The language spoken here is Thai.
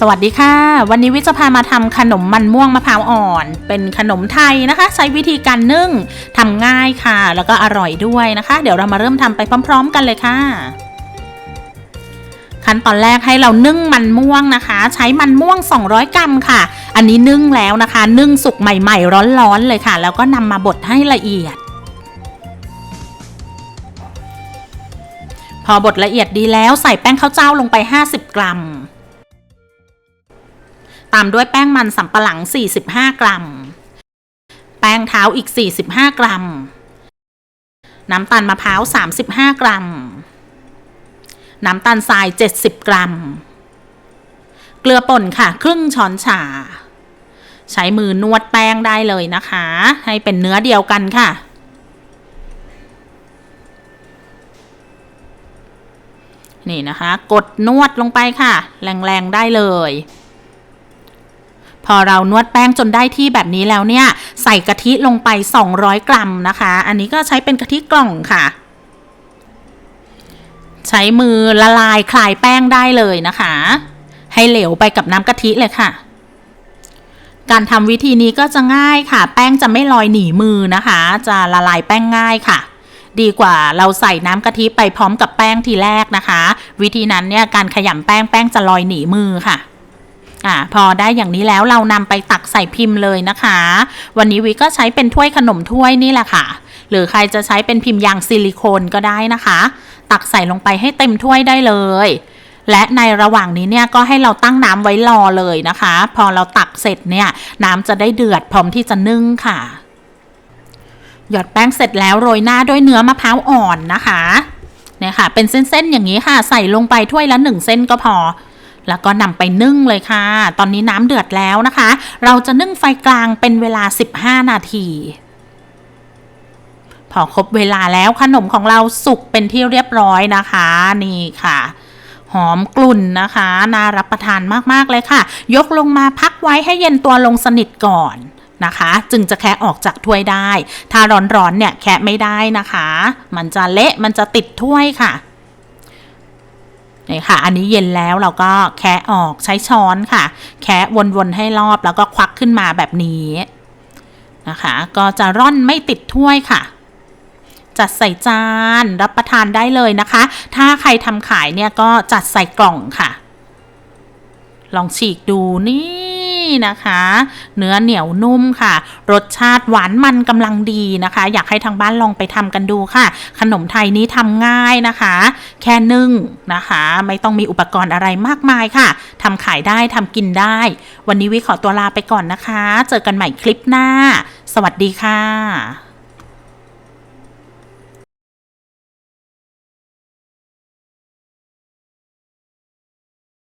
สวัสดีค่ะ วันนี้วิจะพามาทำขนมมันม่วงมะพร้าวอ่อน เป็นขนมไทยนะคะ ใช้วิธีการนึ่งทำง่ายค่ะ แล้วก็อร่อยด้วยนะคะ เดี๋ยวเรามาเริ่มทำไปพร้อม ๆ กันเลยค่ะ ขั้นตอนแรกให้เรานึ่งมันม่วงนะคะ ใช้มันม่วง 200 กรัมค่ะ อันนี้นึ่งแล้วนะคะ นึ่งสุกใหม่ๆ ร้อนๆเลยค่ะ แล้วก็นำมาบดให้ละเอียดพอบดละเอียดดีแล้วใส่แป้งข้าวเจ้าลงไป 50 กรัม ตามด้วยแป้งมันสำปะหลัง 45 กรัม แป้งเท้าอีก 45 กรัม น้ำตาลมะพร้าว 35 กรัม น้ำตาลทราย 70 กรัม เกลือป่นค่ะ ครึ่งช้อนชา ใช้มือนวดแป้งได้เลยนะคะ ให้เป็นเนื้อเดียวกันค่ะนี่นะคะ กดนวดลงไปค่ะ แรง ๆ ได้เลย พอเรานวดแป้งจนได้ที่แบบนี้แล้วเนี่ย ใส่กะทิลงไป 200 กรัมนะคะ อันนี้ก็ใช้เป็นกะทิกล่องค่ะ ใช้มือละลายคลายแป้งได้เลยนะคะ ให้เหลวไปกับน้ำกะทิเลยค่ะ การทำวิธีนี้ก็จะง่ายค่ะ แป้งจะไม่ลอยหนีมือนะคะ จะละลายแป้งง่ายค่ะดีกว่าเราใส่น้ำกะทิไปพร้อมกับแป้งทีแรกนะคะ วิธีนั้นเนี่ยการขยำแป้งแป้งจะลอยหนีมือค่ะ อ่าพอได้อย่างนี้แล้วเรานำไปตักใส่พิมพ์เลยนะคะ วันนี้วิก็ใช้เป็นถ้วยขนมถ้วยนี่แหละค่ะ หรือใครจะใช้เป็นพิมพ์ยางซิลิโคนก็ได้นะคะ ตักใส่ลงไปให้เต็มถ้วยได้เลย และในระหว่างนี้เนี่ยก็ให้เราตั้งน้ำไว้รอเลยนะคะ พอเราตักเสร็จเนี่ยน้ำจะได้เดือดพร้อมที่จะนึ่งค่ะ หยอดแป้งเสร็จแล้วโรยหน้าด้วยเนื้อมะพร้าวอ่อนนะคะเนี่ยค่ะเป็นเส้นๆอย่างนี้ค่ะ ใส่ลงไปถ้วยละหนึ่งเส้นก็พอ แล้วก็นำไปนึ่งเลยค่ะ ตอนนี้น้ำเดือดแล้วนะคะ เราจะนึ่งไฟกลางเป็นเวลา 15 นาที พอครบเวลาแล้วขนมของเราสุกเป็นที่เรียบร้อยนะคะ นี่ค่ะหอมกลุ่นนะคะ น่ารับประทานมากๆเลยค่ะ ยกลงมาพักไว้ให้เย็นตัวลงสนิทก่อนนะคะ จึงจะแคะออกจากถ้วยได้ ถ้าร้อนๆเนี่ยแคะไม่ได้นะคะ มันจะเละมันจะติดถ้วยค่ะ นี่ค่ะ อันนี้เย็นแล้วเราก็แคะออกใช้ช้อนค่ะ แคะวนๆให้รอบแล้วก็ควักขึ้นมาแบบนี้นะคะ ก็จะร่อนไม่ติดถ้วยค่ะ จัดใส่จานรับประทานได้เลยนะคะ ถ้าใครทำขายเนี่ยก็จัดใส่กล่องค่ะ ลองฉีกดูนี่นะคะ เนื้อเหนียวนุ่มค่ะ รสชาติหวานมันกำลังดีนะคะ อยากให้ทางบ้านลองไปทำกันดูค่ะ ขนมไทยนี้ทำง่ายนะคะ แค่นึ่งนะคะ ไม่ต้องมีอุปกรณ์อะไรมากมายค่ะทำขายได้ทำกินได้ วันนี้วิขอตัวลาไปก่อนนะคะ เจอกันใหม่คลิปหน้า สวัสดีค่ะ